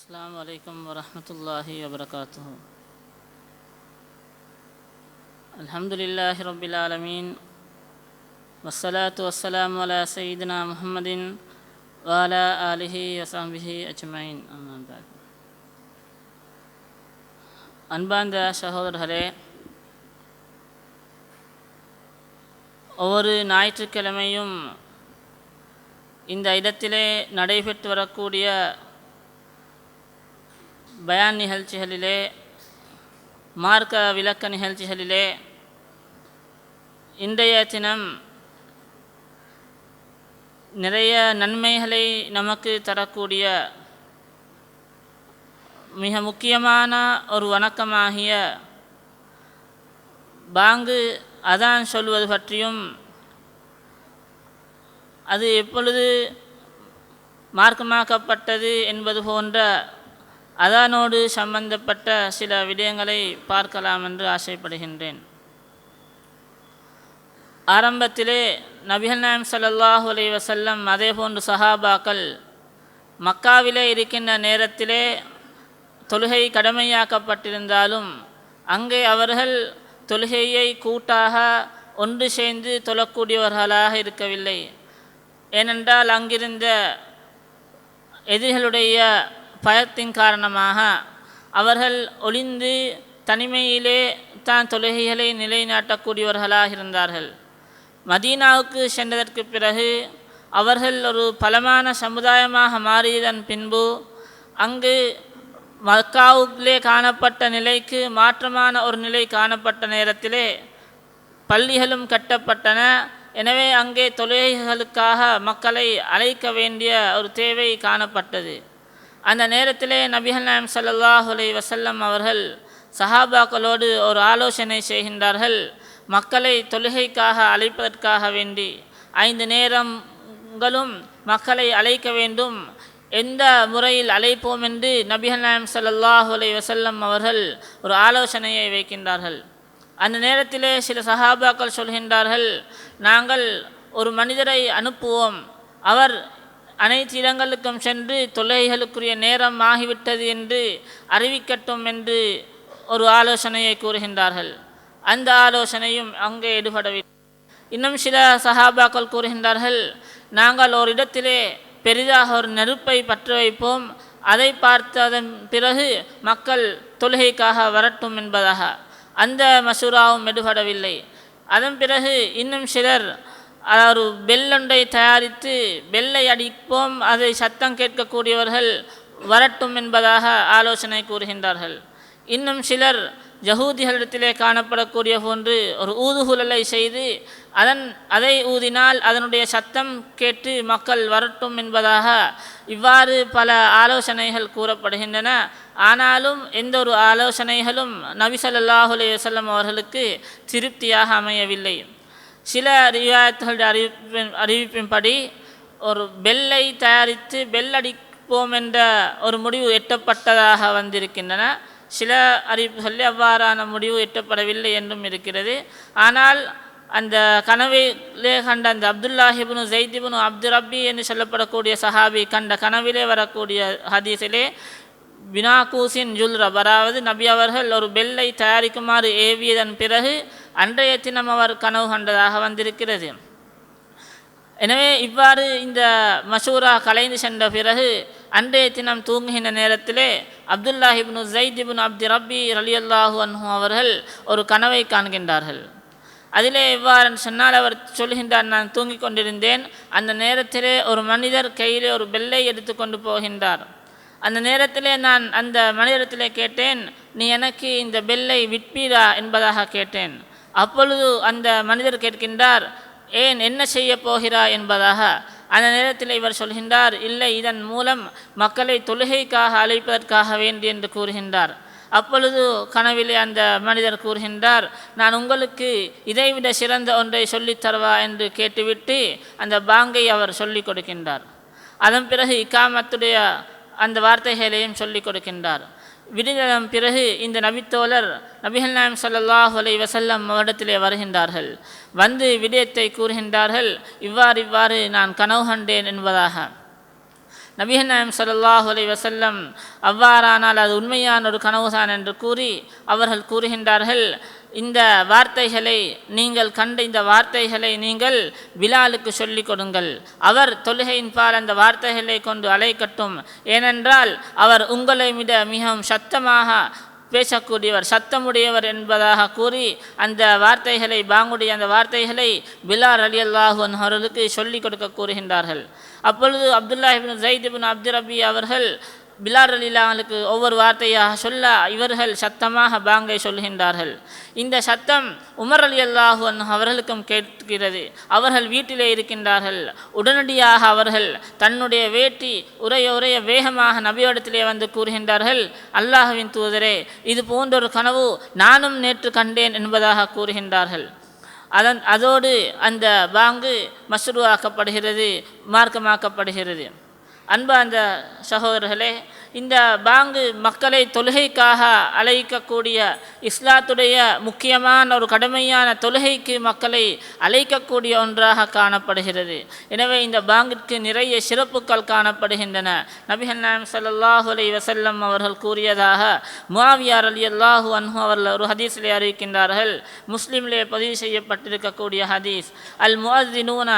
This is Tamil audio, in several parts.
السلام عليكم ورحمة الله وبركاته الحمد لله رب العالمين والصلاة والسلام على سيدنا محمد وعلى آله وصحبه أجمعين أما بعد அன்பார்ந்த சகோதரர்களே ஒவ்வொரு ஞாயிற்றுக்கிழமையும் இந்த இடத்திலே நடைபெற்று வரக்கூடிய பயான் நிகழ்ச்சிகளிலே மார்க்க விளக்க நிகழ்ச்சிகளிலே இன்றைய தினம் நிறைய நன்மைகளை நமக்கு தரக்கூடிய மிக முக்கியமான ஒரு வணக்கமாகிய பாங்கு அதான் சொல்வது பற்றியும் அது எப்பொழுது மார்க்கமாக்கப்பட்டது என்பது போன்ற அதானோடு சம்பந்தப்பட்ட சில விடயங்களை பார்க்கலாம் என்று ஆசைப்படுகின்றேன். ஆரம்பத்திலே நபிகள் நாயம் ஸல்லல்லாஹு அலி வசல்லம் அதே போன்று சஹாபாக்கள் மக்காவிலே இருக்கின்ற நேரத்திலே தொழுகை கடமையாக்கப்பட்டிருந்தாலும் அங்கே அவர்கள் தொழுகையை கூட்டாக ஒன்று சேர்ந்து தொழக்கூடியவர்களாக இருக்கவில்லை. ஏனென்றால் அங்கிருந்த எதிரிகளுடைய பயத்தின் காரணமாக அவர்கள் ஒளிந்து தனிமையிலே தான் தொழுகைகளை நிலைநாட்டக்கூடியவர்களாக இருந்தார்கள் மதீனாவுக்கு சென்றதற்கு பிறகு அவர்கள் ஒரு பலமான சமுதாயமாக மாறியதன் பின்பு அங்கு மக்காவுக்குள்ளே காணப்பட்ட நிலைக்கு மாற்றமான ஒரு நிலை காணப்பட்ட நேரத்திலே பள்ளிகளும் கட்டப்பட்டன. எனவே அங்கே தொழுகைகளுக்காக மக்களை அழைக்க வேண்டிய ஒரு தேவை காணப்பட்டது. அந்த நேரத்திலே நபிகள் நாயம் ஸல்லல்லாஹு அலி வசல்லம் அவர்கள் சஹாபாக்களோடு ஒரு ஆலோசனை செய்கின்றார்கள். மக்களை தொழுகைக்காக அழைப்பதற்காக வேண்டி ஐந்து நேரங்களும் மக்களை அழைக்க வேண்டும். எந்த முறையில் அழைப்போம் என்று நபிகள் நாயம் ஸல்லல்லாஹு அலி வசல்லம் அவர்கள் ஒரு ஆலோசனையை வைக்கின்றார்கள். அந்த நேரத்திலே சில சஹாபாக்கள் சொல்கின்றார்கள் நாங்கள் ஒரு மனிதரை அனுப்புவோம். அவர் அனைத்து இடங்களுக்கும் சென்று தொல்லைகளுக்குரிய நேரம் ஆகிவிட்டது என்று அறிவிக்கட்டும் என்று ஒரு ஆலோசனையை கூறுகின்றார்கள். அந்த ஆலோசனையும் அங்கே ஈடுபடவில்லை இன்னும் சில சஹாபாக்கள் கூறுகின்றார்கள் நாங்கள் ஒரு இடத்திலே பெரிதாக ஒரு நெருப்பை பற்ற வைப்போம். அதை பார்த்ததன் பிறகு மக்கள் தொழுகைக்காக வரட்டும் என்பதாக. அந்த மசூராவும் எடுபடவில்லை. அதன் பிறகு இன்னும் சிலர் ஒரு பெல்லொன்றை தயாரித்து பெல்லை அடிப்போம் அதை சத்தம் கேட்கக்கூடியவர்கள் வரட்டும் என்பதாக ஆலோசனை கூறுகின்றார்கள். இன்னும் சிலர் ஜஹூதிகளிடத்திலே காணப்படக்கூடிய போன்று ஒரு ஊதுகுழலை செய்து அதன் அதை ஊதினால் அதனுடைய சத்தம் கேட்டு மக்கள் வரட்டும் என்பதாக இவ்வாறு பல ஆலோசனைகள் கூறப்படுகின்றன. ஆனாலும் எந்த ஒரு ஆலோசனைகளும் நபி ஸல்லல்லாஹு அவர்களுக்கு திருப்தியாக அமையவில்லை. சில ரிவாயத்துகளுடைய அறிவிப்பின் அறிவிப்பின்படி ஒரு பெல்லை தயாரித்து பெல் அடிப்போம் என்ற ஒரு முடிவு எட்டப்பட்டதாக வந்திருக்கின்றன. சில அறிவிப்புகளில் அவ்வாறான முடிவு எட்டப்படவில்லை என்றும் இருக்கிறது. ஆனால் அந்த கனவிலே கண்ட அந்த அப்துல்லாஹிபுனு ஜெய்திபுனு அப்து ரப்பி என்று சொல்லப்படக்கூடிய சஹாபி கண்ட கனவிலே வரக்கூடிய ஹதீஸிலே பினாகூசின் ஜுல்ரப் அதாவது நபி அவர்கள் ஒரு பெல்லை தயாரிக்குமாறு ஏவியதன் பிறகு அன்றைய தினம் அவர் கனவு கண்டதாக வந்திருக்கிறது. எனவே இவ்வாறு இந்த மசூரா கலைந்து சென்ற பிறகு அன்றைய தினம் தூங்குகின்ற நேரத்திலே அப்துல்லாஹிப்னு ஜெய்திபின் அப்தி ரப்பி அலி அல்லாஹு அன்ஹு அவர்கள் ஒரு கனவை காண்கின்றார்கள். அதிலே எவ்வாறு சொன்னால் அவர் சொல்கின்றார் நான் தூங்கிக் கொண்டிருந்தேன். அந்த நேரத்திலே ஒரு மனிதர் கையிலே ஒரு பெல்லை எடுத்து கொண்டு போகின்றார். அந்த நேரத்திலே நான் அந்த மனிதத்திலே கேட்டேன் நீ எனக்கு இந்த பெல்லை விற்பீரா? என்பதாக கேட்டேன். அப்பொழுது அந்த மனிதர் கேட்கின்றார் ஏன் என்ன செய்ய போகிறா என்பதாக. அந்த நேரத்தில் இவர் சொல்கின்றார் இல்லை இதன் மூலம் மக்களை தொழுகைக்காக அழைப்பதற்காக வேண்டி என்று கூறுகின்றார். அப்பொழுது கனவிலே அந்த மனிதர் கூறுகின்றார் நான் உங்களுக்கு இதைவிட சிறந்த ஒன்றை சொல்லித் தருவா? என்று கேட்டுவிட்டு அந்த பாங்கை அவர் சொல்லிக் கொடுக்கின்றார். அதன் பிறகு இக்காமத்துடைய அந்த வார்த்தைகளையும் சொல்லிக் கொடுக்கின்றார். விடுதலம் பிறகு இந்த நபித்தோழர் நபிகள் நாயம் சல்லாஹ் அலை வசல்லம் அவரிடத்திலே வருகின்றார்கள். வந்து விடயத்தை கூறுகின்றார்கள். இவ்வாறு இவ்வாறு நான் கனவு கண்டேன் என்பதாக. நபிகள் நாயம் சல்லாஹ் அலை வசல்லம் அவ்வாறானால் அது உண்மையான ஒரு கனவுதான் என்று கூறி அவர்கள் கூறுகின்றார்கள். இந்த வார்த்தைகளை நீங்கள் கண்ட இந்த வார்த்தைகளை நீங்கள் பிலாலுக்கு சொல்லிக் கொடுங்கள். அவர் தொழுகையின் பால் அந்த வார்த்தைகளை கொண்டு அலைக்கட்டும். ஏனென்றால் அவர் உங்களை விட மிகவும் சத்தமாக பேசக்கூடியவர் சத்தமுடையவர் என்பதாக கூறி அந்த வார்த்தைகளை பாங்குடைய அந்த வார்த்தைகளை பிலார் அலி அல்லாஹு அவர்களுக்கு சொல்லிக் கொடுக்க கூறுகின்றார்கள். அப்பொழுது Abdullah ibn Zaid ibn Abd Rabbih அவர்கள் பிலார் அலிலாங்களுக்கு ஒவ்வொரு வார்த்தையாக சொல்ல இவர்கள் சத்தமாக பாங்கை சொல்கின்றார்கள். இந்த சத்தம் உமர் அலி அல்லாஹு அவர்களுக்கும் கேட்கிறது. அவர்கள் வீட்டிலே இருக்கின்றார்கள். உடனடியாக அவர்கள் தன்னுடைய வேட்டி உரைய உரைய வேகமாக நபியோடத்திலே வந்து கூறுகின்றார்கள். அல்லாஹுவின் தூதரே இது போன்றொரு கனவு நானும் நேற்று கண்டேன் என்பதாக கூறுகின்றார்கள். அதன் அதோடு அந்த பாங்கு மசுருவாக்கப்படுகிறது மார்க்கமாக்கப்படுகிறது. அன்பு அந்த சகோதரர்களே இந்த பாங்கு மக்களை தொழுகைக்காக அழைக்கக்கூடிய இஸ்லாத்துடைய முக்கியமான ஒரு கடுமையான தொழுகைக்கு மக்களை அழைக்கக்கூடிய ஒன்றாக காணப்படுகிறது. எனவே இந்த பாங்கிற்கு நிறைய சிறப்புகள் காணப்படுகின்றன. நபிகள் நாயம் சல்லாஹு அலி வசல்லம் அவர்கள் கூறியதாக முவாவியார் அலி அல்லாஹு அன்ஹு அவர்கள் ஒரு ஹதீஸிலே அறிவிக்கின்றார்கள். முஸ்லிமிலே பதிவு செய்யப்பட்டிருக்கக்கூடிய ஹதீஸ் அல் முஅத்தினூன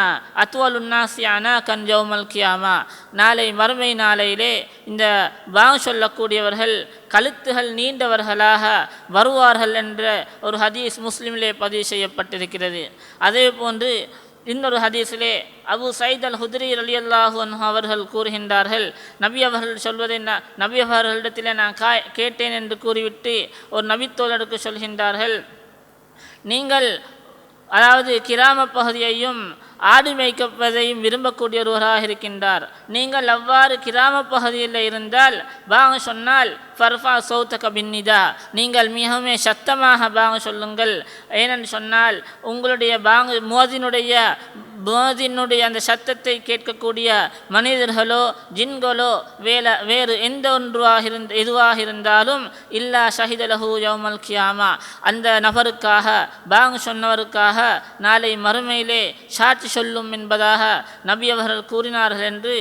அத்வல் உன்னாசியானா கன் ஜௌமல் கியாமா. நாளை மறுமை நாளையிலே இந்த வா சொல்லக்கூடியவர்கள் கழுத்துகள் நீண்டவர்களாக வருவார்கள் என்ற ஒரு ஹதீஸ் முஸ்லீமிலே பதிவு செய்யப்பட்டிருக்கிறது. அதே போன்று இன்னொரு ஹதீஸிலே அபு சைத் அல் ஹுத்ரி அலி அல்லாஹு அவர்கள் கூறுகின்றார்கள் நபி அவர்கள் சொல்வதை நான் நபி அவர்களிடத்தில் நான் கா கேட்டேன் என்று கூறிவிட்டு ஒரு நபித்தோழருக்கு சொல்கின்றார்கள் நீங்கள் அதாவது கிராம பகுதியையும் ஆடு மேய்க்கப்பதையும் விரும்பக்கூடிய ஒருவராக இருக்கின்றார். நீங்கள் அவ்வாறு கிராம பகுதியில் இருந்தால் பாங்க சொன்னால் ஃபர்ஃபா சௌத்தக பின்னிதா. நீங்கள் மிகவும் சத்தமாக பாங்க சொல்லுங்கள். ஏனென்று சொன்னால் உங்களுடைய பாங்கு மோதினுடைய மோதினுடைய அந்த சத்தத்தை கேட்கக்கூடிய மனிதர்களோ ஜின்களோ வேல வேறு எந்த ஒன்றுவாக இருந்த எதுவாக இருந்தாலும் இல்லா ஷஹிதலஹு யோமல் கியாமா. அந்த நபருக்காக பாங் சொன்னவருக்காக நாளை மறுமையிலே சாட்சி சொல்லும் என்பதாக நபி அவர்கள் கூறினார்கள் என்று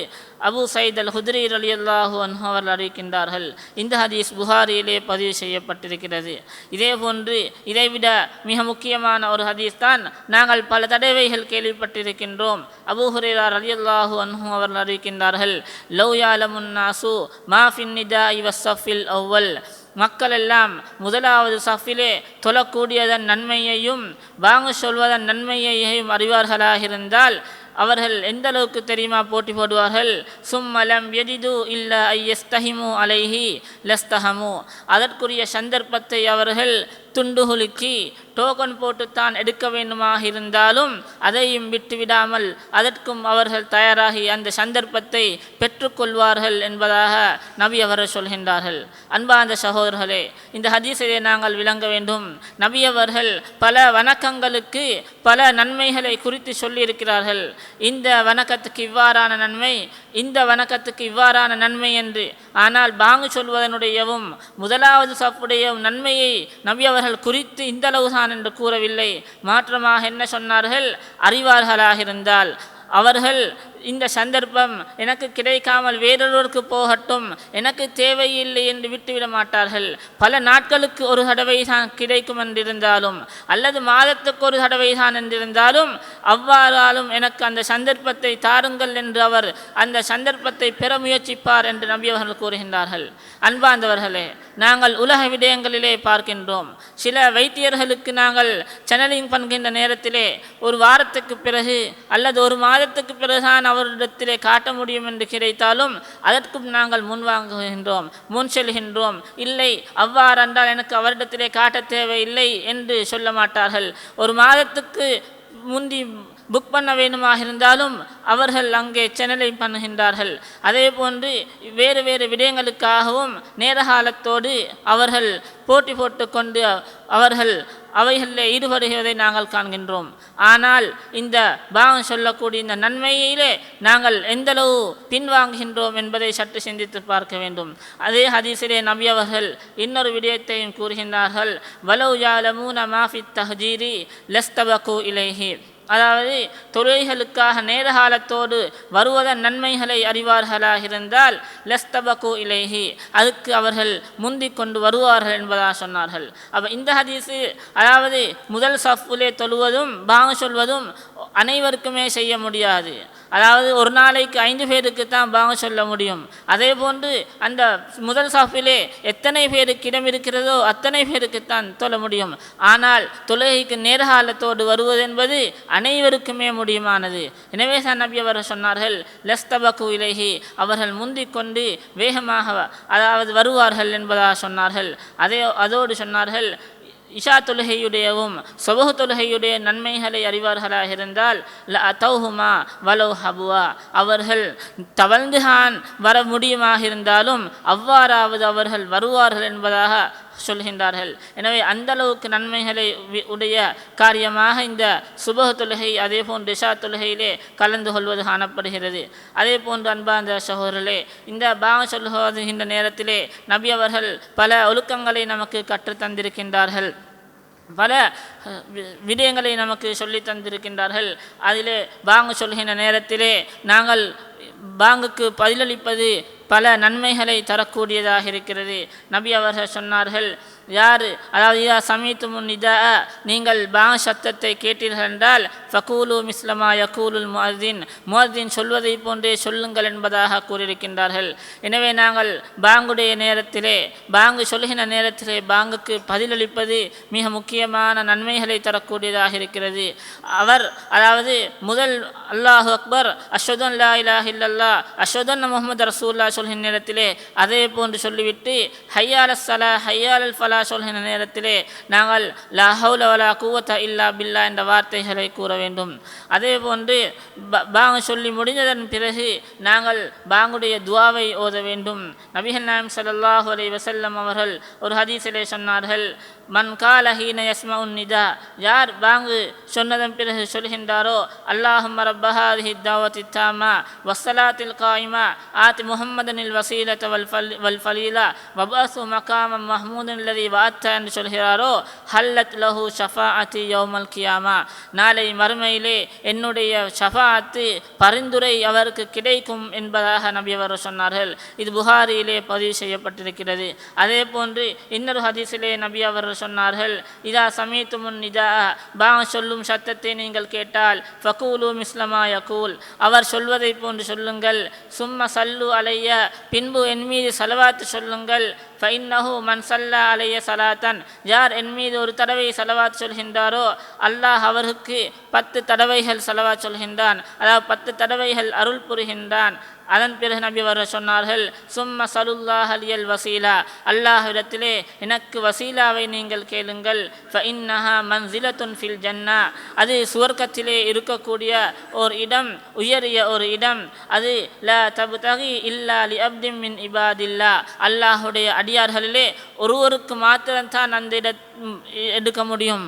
அபு சயித் அல் ஹுத்ரி அலி அல்லாஹு அன்ஹு அறிவிக்கின்றார்கள். இந்த ஹதீஸ் புகாரியிலே பதிவு செய்யப்பட்டிருக்கிறது. இதே போன்று இதைவிட மிக முக்கியமான ஒரு ஹதீஸ் தான் நாங்கள் பல தடவைகள் கேள்விப்பட்டிருக்கின்றோம். அபு ஹுரேரார் அலி அல்லாஹு அன்ஹு அவர் அறிவிக்கின்றார்கள் லவ் யாலமுன்னாசு மாஃபின் நிதா இவ அவ்வல். மக்கள் எல்லாம் முதலாவது சஃபிலே தொழக்கூடியதன் நன்மையையும் வாங்க சொல்வதன் நன்மையையும் அறிவார்களாக இருந்தால் அவர்கள் எந்த அளவுக்கு தெரியுமா போட்டி போடுவார்கள்? சும்மலம் எதிது இல்ல ஐயஸ்தஹிமு அலைஹி லஸ்தஹமு. அதற்குரிய சந்தர்ப்பத்தை அவர்கள் துண்டுகுலுக்கி டோக்கன் போட்டுத்தான் எடுக்க வேண்டுமாக இருந்தாலும் அதையும் விட்டுவிடாமல் அதற்கும் அவர்கள் தயாராகி அந்த சந்தர்ப்பத்தை பெற்றுக்கொள்வார்கள் என்பதாக நபி அவர்கள் சொல்கின்றார்கள். அன்பார்ந்த சகோதரர்களே இந்த ஹதீஸை நாங்கள் விளங்க வேண்டும். நபி அவர்கள் பல வணக்கங்களுக்கு பல நன்மைகளை குறித்து சொல்லியிருக்கிறார்கள். இந்த வணக்கத்துக்கு இவ்வாறான நன்மை இந்த வணக்கத்துக்கு இவ்வாறான நன்மை என்று. ஆனால் பாங்கு சொல்வதனுடையவும் முதலாவது சப்புடைய நன்மையை நபி அவர்கள் குறித்து இந்த அளவுதான் என்று கூறவில்லை. மாற்றமாக என்ன சொன்னார்கள்? அறிவார்களாக இருந்தால். அவர்கள் இந்த சந்தர்ப்பம் எனக்கு கிடைக்காமல் வேறொருவருக்கு போகட்டும். எனக்கு தேவையில்லை என்று விட்டுவிட மாட்டார்கள். பல நாட்களுக்கு ஒரு தடவை தான் கிடைக்கும் என்றிருந்தாலும் அல்லது மாதத்துக்கு ஒரு தடவை தான் என்றிருந்தாலும் அவ்வாறாலும் எனக்கு அந்த சந்தர்ப்பத்தை தாருங்கள் என்று அவர் அந்த சந்தர்ப்பத்தை பெற முயற்சிப்பார் என்று நம்பியவர்கள் கூறுகின்றார்கள். அன்பார்ந்தவர்களே நாங்கள் உலக விடயங்களிலே பார்க்கின்றோம். சில வைத்தியர்களுக்கு நாங்கள் சேனலிங் பண்ணுகின்ற நேரத்திலே ஒரு வாரத்துக்கு பிறகு அல்லது ஒரு மாதத்துக்கு பிறகுதான் அவரிடத்திலே காட்ட முடியும் என்று கிடைத்தாலும் அதற்கும் நாங்கள் முன்வாங்குகின்றோம் முன் செல்கின்றோம். இல்லை அவ்வாறென்றால் எனக்கு அவரிடத்திலே காட்ட தேவையில்லை என்று சொல்ல மாட்டார்கள். ஒரு மாதத்துக்கு முந்தி புக் பண்ண வேண்டுமாக இருந்தாலும் அவர்கள் அங்கே சேனலை பண்ணுகின்றார்கள். அதே போன்று வேறு வேறு விடயங்களுக்காகவும் நேரகாலத்தோடு அவர்கள் போட்டி போட்டு கொண்டு அவர்கள் அவைகளில் ஈடுபடுகிறதை நாங்கள் காண்கின்றோம். ஆனால் இந்த பாவம் சொல்லக்கூடிய இந்த நன்மையிலே நாங்கள் எந்தளவு பின்வாங்குகின்றோம் என்பதை சற்று சிந்தித்து பார்க்க வேண்டும். அதே ஹதீஸிலே நபி அவர்கள் இன்னொரு விடயத்தையும் கூறுகின்றார்கள். வலவு யாலமூன மாஃபி தஹ்ஜீரி லஸ்தபகு இலேஹி. அதாவது தொழுகைகளுக்காக நேரகாலத்தோடு வருவதன் நன்மைகளை அறிவார்களாக இருந்தால் லஸ்தபகு இலேஹி அதுக்கு அவர்கள் முந்தி கொண்டு வருவார்கள் என்பதாக சொன்னார்கள். அப்போ இந்த ஹதீஸு அதாவது முதல் சஃப்புலே தொழுவதும் பாங்க சொல்வதும் அனைவருக்குமே செய்ய முடியாது. அதாவது ஒரு நாளைக்கு ஐந்து பேருக்கு தான் பாங்க சொல்ல முடியும். அதே போன்று அந்த முதல் சாஃபிலே எத்தனை பேருக்கு இடம் இருக்கிறதோ அத்தனை பேருக்கு தான் தொழ முடியும். ஆனால் தொழுகைக்கு நேரகாலத்தோடு வருவது என்பது அனைவருக்குமே முடியுமானது. எனவே தான் நபி அவர் சொன்னார்கள் லஸ்தபக்கு இலகி அவர்கள் முந்திக் கொண்டு வேகமாக அதாவது வருவார்கள் என்பதாக சொன்னார்கள். அதே அதோடு சொன்னார்கள் இஷா தொழுகையுடையவும் சொபகு தொழுகையுடைய நன்மைகளை அறிவார்களாக இருந்தால் ல அத்தௌஹுமா வலோ ஹபுவா. அவர்கள் தவழ்ந்துகான் வர முடியுமாக இருந்தாலும் அவ்வாறாவது அவர்கள் வருவார்கள் என்பதாக சொல்கின்றார்கள். எனவே அந்த அளவுக்கு நன்மைகளை உடைய காரியமாக இந்த சுபக தொழுகை அதே போன்று ரிஷா தொழுகையிலே கலந்து கொள்வது காணப்படுகிறது. அதே போன்று அன்பார்ந்த சகோதரர்களே இந்த பாவ சொல்லுகின்ற நேரத்திலே நபி அவர்கள் பல ஒழுக்கங்களை நமக்கு கற்றுத் தந்திருக்கின்றார்கள். பல வி- விடயங்களை நமக்கு சொல்லி தந்திருக்கின்றார்கள். அதிலே பாங்கு சொல்கின்ற நேரத்திலே நாங்கள் பாங்குக்கு பதிலளிப்பது பல நன்மைகளை தரக்கூடியதாக இருக்கிறது. நபி அவர்கள் சொன்னார்கள் யார் அதாவது இதா சமீத்து முன் இதா நீங்கள் பாங் சத்தத்தை கேட்டீர்கள் என்றால் ஃபகூலு மிஸ்லமா யகூலுல் முஅத்தின் முஅத்தின் சொல்வதை போன்றே சொல்லுங்கள் என்பதாக கூறியிருக்கின்றார்கள். எனவே நாங்கள் பாங்குடைய நேரத்திலே பாங்கு சொல்கின்ற நேரத்திலே பாங்குக்கு பதிலளிப்பது மிக முக்கியமான நன்மைகளை தரக்கூடியதாக இருக்கிறது. அவர் அதாவது முதல் அல்லாஹ் அக்பர் அஷ்வதன் லா இலாஹ் இல்லல்லா அஷ்வதன் முகமது ரசூல்லா சொல்கின்ற நேரத்திலே அதே போன்று சொல்லிவிட்டு ஹையால் சலா ஹையால் ஃபலா சொல்கின்ற நேரத்திலே நாங்கள் லா ஹவுல வலா கூவத்த இல்லா பில்லா என்ற வார்த்தைகளை கூற வேண்டும். அதே போன்று பாங்க பாங்கு சொல்லி முடிந்ததன் பிறகு நாங்கள் பாங்குடைய துவாவை ஓத வேண்டும். நபிகள் நாயம் ஸல்லல்லாஹு அலை வசல்லம் அவர்கள் ஒரு ஹதீஸிலே சொன்னார்கள் மன் கால ஹீன யஸ்மஉன் நிதா யார் பாங்கு சொன்னதன் பிறகு சொல்கின்றாரோ அல்லாஹும் ரப்பஹாதிஹி தாவத்தி தாமா வஸ்ஸலாத்தில் காயிமா ஆத்தி முகம்மதனில் வசீலத்த வல் ஃபல் வல் ஃபலீலா வபாசு மகாமம் மஹமூதன் லதி வாத்த என்று சொல்கிறாரோ ஹல்லத் லஹு ஷஃபா அதி யோமல் கியாமா நாளை மறுமையிலே என்னுடைய ஷஃபாஅத்து பரிந்துரை அவருக்கு கிடைக்கும் என்பதாக நபி அவர் சொன்னார்கள். இது புகாரியிலே பதிவு செய்யப்பட்டிருக்கிறது. அதே போன்று இன்னொரு ஹதீஸிலே நபி அவர் சொன்னார்கள் இதா சமீத்து முன் இதா பா சொல்லும் சத்தத்தை நீங்கள் கேட்டால் ஃபகூலு மிஸ்லமா யகூல். அவர் சொல்வதை போன்று சொல்லுங்கள் சும்ம சல்லு அலைய பின்பு என் மீது சலவாத்து சொல்லுங்கள். ஃபைன்னஹு மன் சல்லா அலைய சலாத்தன் யார் என் மீது ஒரு தடவை செலவாத் சொல்கின்றாரோ அல்லாஹ் அவருக்கு பத்து தடவைகள் செலவாத் சொல்கின்றான். அதாவது பத்து தடவைகள் அருள் புரிகின்றான். அதன் பிறகு நபி அவர் சொன்னார்கள் சும்ம சலுல்லாஹ் அலியல் வசீலா. அல்லாஹ்விடத்திலே எனக்கு வசீலாவை நீங்கள் கேளுங்கள். ஃபஇன்னஹா மன்சிலத்துன் ஃபில் ஜன்னா. அது சுவர்க்கத்திலே இருக்கக்கூடிய ஓர் இடம் உயரிய ஒரு இடம். அது ல தபுதகி இல்லா லி அப்திம் மின் இபாதில்லா. அல்லாஹுடைய அடியார்களிலே ஒருவருக்கு மாத்திரம்தான் அந்த இட எடுக்க முடியும்.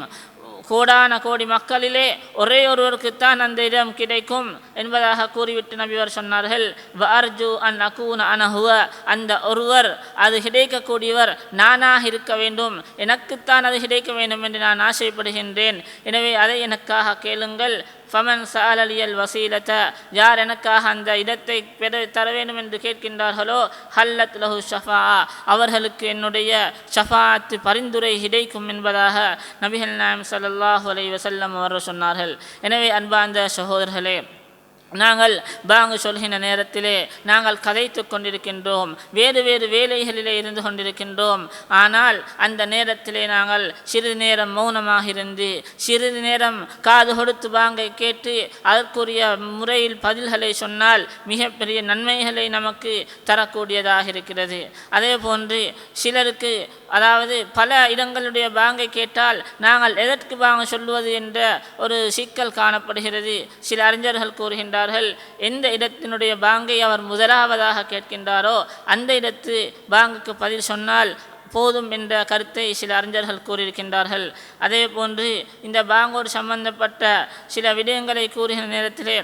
கோடான கோடி மக்களிலே ஒரே ஒருவருக்குத்தான் அந்த இடம் கிடைக்கும் என்பதாக கூறிவிட்டு நபிவர் சொன்னார்கள். வர்ஜு அன் அகூன் அனஹுவ அந்த ஒருவர் அது கிடைக்கக்கூடியவர் நானாக இருக்க வேண்டும். எனக்குத்தான் அது கிடைக்க வேண்டும் என்று நான் ஆசைப்படுகின்றேன். எனவே அதை எனக்காக கேளுங்கள். ஃபமன் சாலலியல் வசீலத்த யார் எனக்காக அந்த இடத்தை பெற தர வேண்டும் என்று கேட்கின்றார்களோ ஹல்லத் லஹு ஷஃபா அவர்களுக்கு என்னுடைய ஷஃபாத்து பரிந்துரை கிடைக்கும் என்பதாக நபிகள் நாயம் சல்லாஹூ அலைஹி வசல்லம் அவர்கள் சொன்னார்கள். எனவே அன்பார்ந்த சகோதரர்களே நாங்கள் பாங்கு சொல்கின்ற நேரத்திலே நாங்கள் கதைத்து கொண்டிருக்கின்றோம். வேறு வேறு வேலைகளிலே இருந்து கொண்டிருக்கின்றோம். ஆனால் அந்த நேரத்திலே நாங்கள் சிறிது நேரம் மௌனமாக இருந்து சிறிது நேரம் காது கொடுத்து பாங்கை கேட்டு அதற்குரிய முறையில் பதில்களை சொன்னால் மிகப்பெரிய நன்மைகளை நமக்கு தரக்கூடியதாக இருக்கிறது. அதே போன்று சிலருக்கு அதாவது பல இடங்களுடைய பாங்கை கேட்டால் நாங்கள் எதற்கு பாங்க சொல்லுவது என்ற ஒரு சிக்கல் காணப்படுகிறது. சில அறிஞர்கள் கூறுகின்றார் கேட்கின்றார்கள். எந்த இடத்தினுடைய பாங்கை அவர் முதலாவதாக கேட்கின்றாரோ அந்த இடத்து பாங்குக்கு பதில் சொன்னால் போதும் என்ற கருத்தை சில அறிஞர்கள் கூறியிருக்கின்றார்கள். அதே போன்று இந்த பாங்கோடு சம்பந்தப்பட்ட சில விடயங்களை கூறுகிற நேரத்திலே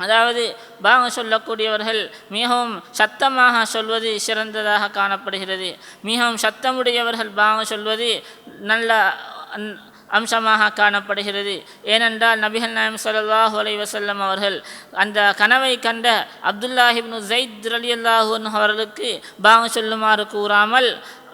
அதாவது பாங்க சொல்லக்கூடியவர்கள் மிகவும் சத்தமாக சொல்வது சிறந்ததாக காணப்படுகிறது. மிகவும் சத்தமுடையவர்கள் பாங்க சொல்வது நல்ல அம்சமாக காணப்படுகிறது. ஏனென்றால் நபிகள் நாயம் சல்லாஹூ அலை வசல்லம் அவர்கள் அந்த கனவை கண்ட அப்துல்லாஹிப்னு ஜெயித் ரலியல்லாஹு அல்லாஹூன் அவர்களுக்கு பாங்க சொல்லுமாறு கூறாமல்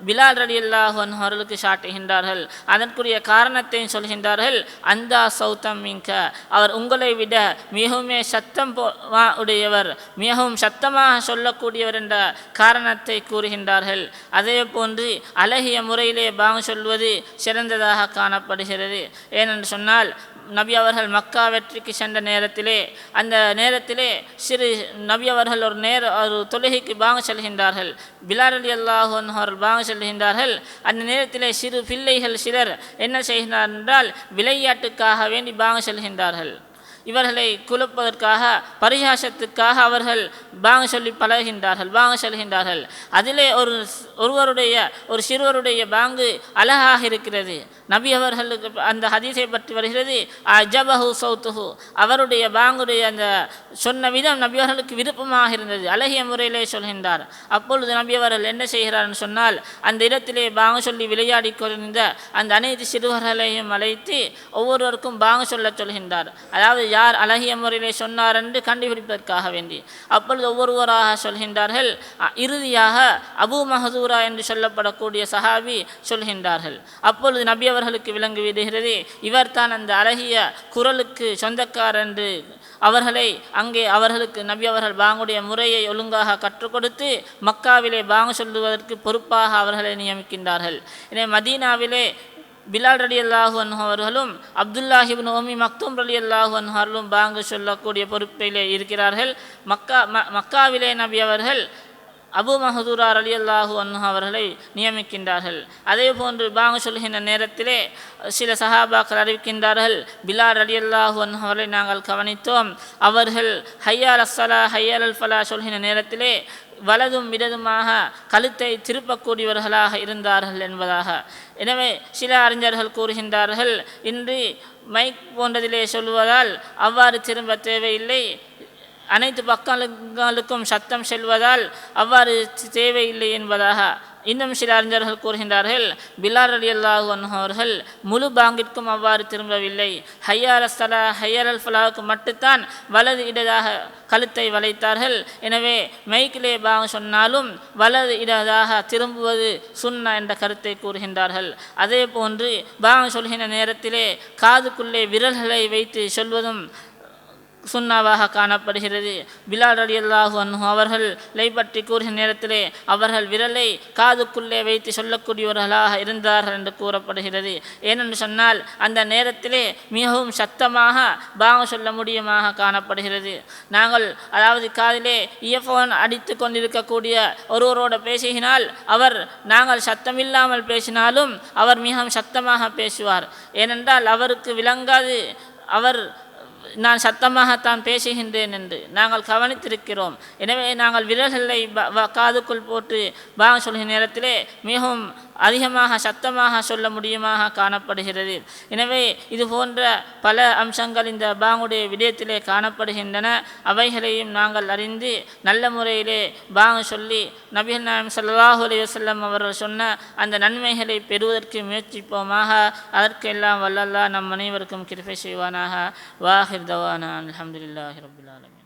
பிலால் ரலி அல்லாஹன் அவர்களுக்கு சாட்டுகின்றார்கள். அதற்குரிய காரணத்தையும் சொல்கின்றார்கள். அந்த சௌத்தம் மிங்க அவர் உங்களை விட மிகவும் சத்தம் போ- வா- உடையவர். மிகவும் சத்தமாக சொல்லக்கூடியவர் என்ற காரணத்தை கூறுகின்றார்கள். அதே போன்று அழகிய முறையிலே பாங்க சொல்வது சிறந்ததாக காணப்படுகிறது. ஏனென்று சொன்னால் நபி அவர்கள் மக்கா வெற்றிக்கு சென்ற நேரத்திலே அந்த நேரத்திலே சிறு நபி அவர்கள் ஒரு நேர ஒரு தொழுகைக்கு பாங்க செல்கின்றார்கள். பிலார் அலி அல்லாஹன் அவர்கள் பாங்க செல்கின்றார்கள். அந்த நேரத்திலே சிறு பிள்ளைகள் சிலர் என்ன செய்கின்றார் என்றால் விளையாட்டுக்காக வேண்டி பாங்க செல்கின்றார்கள். இவர்களை குழப்பதற்காக பரிகாசத்துக்காக அவர்கள் பாங்க சொல்லி பழகின்றார்கள் வாங்க சொல்கின்றார்கள். அதிலே ஒரு ஒருவருடைய ஒரு சிறுவருடைய பாங்கு அழகாக இருக்கிறது. நபி அவர்களுக்கு அந்த ஹதீஸை பற்றி வருகிறது அஜபஹு சௌத்துஹு. அவருடைய பாங்குடைய அந்த சொன்ன விதம் நபி அவர்களுக்கு விருப்பமாக இருந்தது. அழகிய முறையிலே சொல்கின்றார். அப்பொழுது நபி அவர்கள் என்ன செய்கிறார்னு சொன்னால் அந்த இடத்திலே பாங்க சொல்லி விளையாடி கொண்டிருந்த அந்த அனைத்து சிறுவர்களையும் அழைத்து ஒவ்வொருவருக்கும் பாங்க சொல்ல சொல்கின்றார். அதாவது யார் அழகிய முறையிலே சொன்னார் என்று கண்டுபிடிப்பதற்காக வேண்டி. அப்பொழுது ஒவ்வொருவராக சொல்கின்றார்கள் இறுதியாக அபூ மஹதூரா என்று சொல்லப்படக்கூடிய சஹாபி சொல்கின்றார்கள். அப்பொழுது நபி அவர்களுக்கு விளங்கி விடுகிறது இவர்தான் அந்த அழகிய குரலுக்கு சொந்தக்கார் என்று அவர்களை அங்கே அவர்களுக்கு நபி அவர்கள் பாங்குடைய முறையை ஒழுங்காக கற்றுக் கொடுத்து மக்காவிலே பாங்கு சொல்லுவதற்கு பொறுப்பாக அவர்களை நியமிக்கின்றார்கள். எனவே மதீனாவிலே பிலால் ரலி அல்லாஹு அவர்களும் அப்துல்லாஹிபின் ஓமி மக்தூம் ரலி அல்லாஹு அவர்களும் பாங்கு சொல்லக்கூடிய பொறுப்பிலே இருக்கிறார்கள். மக்கா மக்காவிலே நபி அவர்கள் அபு மஹதூரா அலி அல்லாஹு அன்ஹு அவர்களை நியமிக்கின்றார்கள். அதே போன்று பாங்க சொல்கின்ற நேரத்திலே சில சஹாபாக்கள் அறிவிக்கின்றார்கள் பிலார் அலி அல்லாஹு அன்ஹு அவர்களை நாங்கள் கவனித்தோம். அவர்கள் ஹையால் அஸ்ஸலா ஹையால் அல் ஃபலா சொல்கின்ற நேரத்திலே வலதும் இடதுமாக கழுத்தை திருப்பக்கூடியவர்களாக இருந்தார்கள் என்பதாக. எனவே சில அறிஞர்கள் கூறுகின்றார்கள் இன்று மைக் போன்றதிலே சொல்வதால் அவ்வாறு திரும்ப தேவையில்லை. அனைத்து பக்கங்களுக்கும் சத்தம் செல்வதால் அவ்வாறு தேவையில்லை என்பதாக இன்னும் சில அறிஞர்கள் கூறுகின்றார்கள். பிலார் அலி அல்லாஹு அவர்கள் முழு பாங்கிற்கும் அவ்வாறு திரும்பவில்லை. ஹையார் அஸ்தலா ஹையார் அல் ஃபலாவுக்கு மட்டும்தான் வலது இடதாக கழுத்தை வளைத்தார்கள். எனவே மைக்கிலே பாங் சொன்னாலும் வலது இடதாக திரும்புவது சுன்னா என்ற கருத்தை கூறுகின்றார்கள். அதே போன்று பாங் சொல்கின்ற நேரத்திலே காதுக்குள்ளே விரல்களை வைத்து சொல்வதும் சுன்னாவாக காணப்படுகிறது. பிலால் அலி அல்லாஹு அன்ஹு அவர்களை பற்றி கூறுகிற நேரத்திலே அவர்கள் விரலை காதுக்குள்ளே வைத்து சொல்லக்கூடியவர்களாக இருந்தார்கள் என்று கூறப்படுகிறது. ஏனென்று சொன்னால் அந்த நேரத்திலே மிகவும் சத்தமாக பாங்க சொல்ல முடியுமாக காணப்படுகிறது. நாங்கள் அதாவது காதிலே இயர்ஃபோன் அடித்து கொண்டிருக்கக்கூடிய ஒருவரோட பேசுகினால் அவர் நாங்கள் சத்தமில்லாமல் பேசினாலும் அவர் மிகவும் சத்தமாக பேசுவார். ஏனென்றால் அவருக்கு விளங்காது. அவர் நான் சத்தமாகத்தான் பேசுகின்றேன் என்று நாங்கள் கவனித்திருக்கிறோம். எனவே நாங்கள் விரல்களை வ- காதுக்குள் போட்டு பாங்க சொல்கிற நேரத்திலே மிகவும் அதிகமாக சத்தமாக சொல்ல முடியுமாக காணப்படுகிறது. எனவே இது போன்ற பல அம்சங்கள் இந்த பாங்குடைய விடயத்திலே காணப்படுகின்றன. அவைகளையும் நாங்கள் அறிந்து நல்ல முறையிலே பாங்கு சொல்லி நபிகள் நாயம் ஸல்லல்லாஹு அலி வஸல்லம் அவர்கள் சொன்ன அந்த நன்மைகளை பெறுவதற்கு முயற்சிப்போமாக. அதற்கெல்லாம் வல்லல்லா நம் அனைவருக்கும் கிருபை செய்வானாக. வாஹிர் தவானா. அலமதுல்லாஹி ரபுல்லாலும்